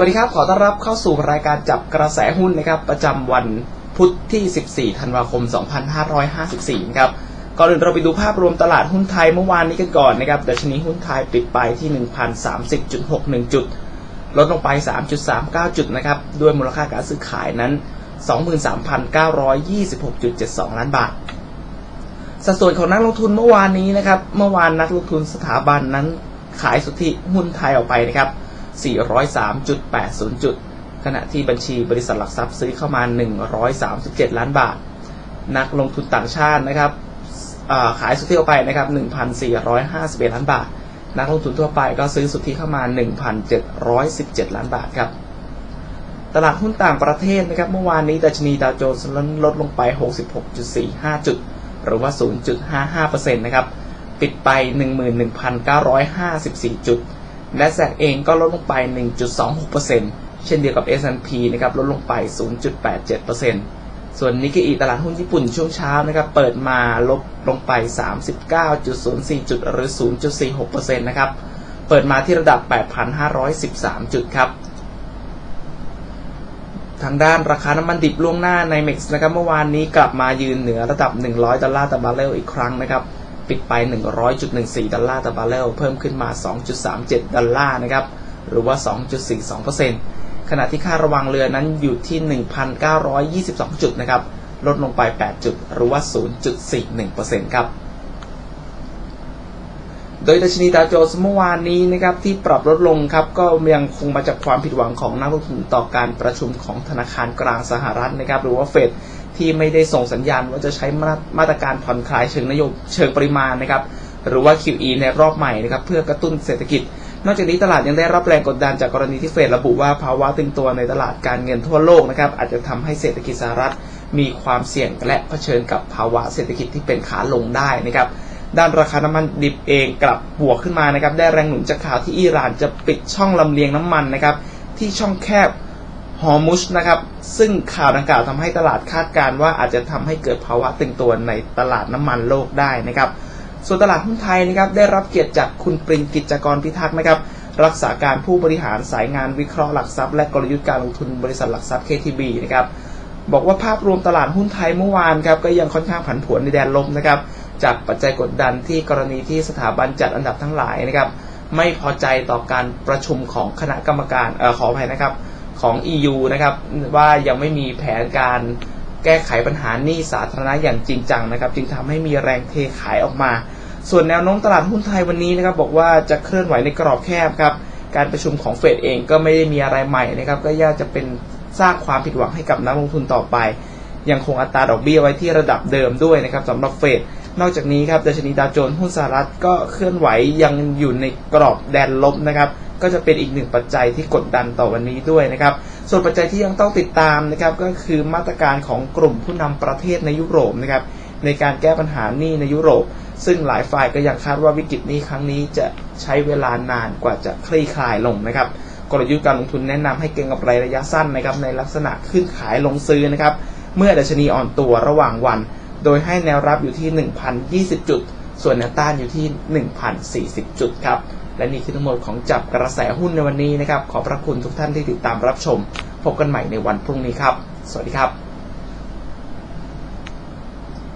วัสดีครับ ขอต้อนรับเข้าสู่รายการจับกระแสหุ้นนะครับ ประจำวันพุธที่ 14 ธันวาคม 2554 นะครับ ก่อนอื่นเราไปดูภาพรวมตลาดหุ้นไทยเมื่อวานนี้กันก่อนนะครับดัชนีหุ้นไทยปิดไปที่ 1,030.61 จุด ลดลงไป 3.39 จุดนะครับ ด้วยมูลค่าการซื้อขายนั้น 23,926.72 ล้านบาท สัดส่วนของนักลงทุนเมื่อวานนี้นะครับ เมื่อวานนักลงทุนสถาบันนั้นขายสุทธิหุ้นไทยออกไปนะครับ 403.80 จุด ขณะที่บัญชีบริษัทหลักทรัพย์ซื้อเข้ามา 137 ล้านบาท นักลงทุนต่างชาตินะครับขายสุทธิออกไปนะครับ 1,451 ล้านบาท นักลงทุนทั่วไปก็ซื้อสุทธิเข้ามา 1,717 ล้านบาทครับ ตลาดหุ้นต่างประเทศนะครับ เมื่อวานนี้ดัชนีดาวโจนส์ลดลงไป 66.45 จุด หรือว่า 0.55%นะครับ ปิดไป 11,954 จุด และแซกเองก็ลดลงไป 1.26%เช่นเดียวกับ S&P นะครับลดลงไป 0.87%ส่วนนิกเกอีตลาดหุ้นญี่ปุ่นช่วงเช้านะครับเปิดมาลบลงไป 39.04 จุดหรือ 0.46%นะครับเปิดมาที่ระดับ 8,513 จุดครับทางด้านราคาน้ำมันดิบล่วงหน้าในเม็กซ์นะครับเมื่อวานนี้กลับมายืนเหนือระดับ 100 ดอลลาร์ต่อบาร์เรลอีกครั้งนะครับ ปิดไป 100.14 ดอลลาร์ต่อบาร์เรลเพิ่มขึ้นมา 2.37 ดอลลาร์นะครับ หรือว่า 2.42%ขณะที่ค่าระวังเรือนั้นอยู่ที่ 1,922 จุดนะครับ ลดลงไป 8 จุด หรือว่า 0.41%ครับ โดยดัชนีดาวโจนส์เมื่อวานนี้นะครับที่ปรับลดลงครับก็ยังคงมาจากความผิดหวังของนักลงทุนต่อการประชุมของธนาคารกลางสหรัฐนะครับหรือว่าเฟด ที่ไม่ได้ส่งสัญญาณว่าจะใช้มาตรการผ่อนคลายเชิงนโยบายเชิงปริมาณนะครับ หรือว่า QE ในรอบใหม่นะครับเพื่อกระตุ้นเศรษฐกิจ นอกจากนี้ตลาดยังได้รับแรงกดดันจากกรณีที่เฟดระบุว่าภาวะตึงตัวในตลาดการเงินทั่วโลกนะครับอาจจะทำให้เศรษฐกิจสหรัฐ มีความเสี่ยงและเผชิญกับภาวะเศรษฐกิจที่เป็นขาลงได้นะครับด้านราคาน้ำมันดิบเองกลับบวกขึ้นมานะครับได้แรงหนุนจากข่าวที่อิหร่านจะปิดช่องลำเลียงน้ำมันนะครับที่ช่องแคบ ฮอร์มุชนะครับ ซึ่งข่าวดังกล่าวทำให้ตลาดคาดการณ์ว่าอาจจะทำให้เกิดภาวะตึงตัวในตลาดน้ำมันโลกได้นะครับ ส่วนตลาดหุ้นไทยนะครับได้รับเกียรติจากคุณปริงกิจกรพิทักษ์นะครับรักษาการผู้บริหารสายงานวิเคราะห์หลักทรัพย์และกลยุทธ์การลงทุนบริษัทหลักทรัพย์ KTB นะครับบอกว่าภาพรวมตลาดหุ้นไทยเมื่อวานครับก็ยังค่อนข้างผันผวนในแดนลบนะครับจากปัจจัยกดดันที่กรณีที่สถาบันจัดอันดับทั้งหลายนะครับไม่พอใจต่อการประชุมของคณะกรรมการออขออภัยนะครับ ของ EU นะครับ ว่ายังไม่มีแผนการแก้ไขปัญหาหนี้สาธารณะอย่างจริงจังนะครับ จึงทำให้มีแรงเทขายออกมา ส่วนแนวโน้มตลาดหุ้นไทยวันนี้นะครับ บอกว่าจะเคลื่อนไหวในกรอบแคบครับ การประชุมของเฟดเองก็ไม่ได้มีอะไรใหม่นะครับ ก็ย่าจะเป็นสร้างความผิดหวังให้กับนักลงทุนต่อไป ยังคงอัตราดอกเบี้ยไว้ที่ระดับเดิมด้วยนะครับสำหรับเฟดนอกจากนี้ครับดัชนีดาวโจนส์หุ้นสหรัฐก็เคลื่อนไหวยังอยู่ในกรอบแดนลบนะครับ ก็จะเป็นอีกหนึ่งปัจจัยที่กดดันต่อวันนี้ด้วยนะครับ ส่วนปัจจัยที่ยังต้องติดตามนะครับก็คือมาตรการของกลุ่มผู้นำประเทศในยุโรปนะครับในการแก้ปัญหาหนี้ในยุโรป ซึ่งหลายฝ่ายก็ยังคาดว่าวิกฤตนี้ครั้งนี้จะใช้เวลานานกว่าจะคลี่คลายลงนะครับกลยุทธ์การลงทุนแนะนำให้เก็งกับรระยะสั้นนะครับในลักษณะขึ้นขายลงซื้อนะครับเมื่อดัชนีอ่อนตัวระหว่างวัน โดยให้แนวรับอยู่ที่ 1,020 จุด ส่วนแนวต้านอยู่ที่ 1,040 จุดครับ และนี่คือทั้งหมดของจับกระแสหุ้นในวันนี้นะครับ ขอบพระคุณทุกท่านที่ติดตามรับชม พบกันใหม่ในวันพรุ่งนี้ครับ สวัสดีครับ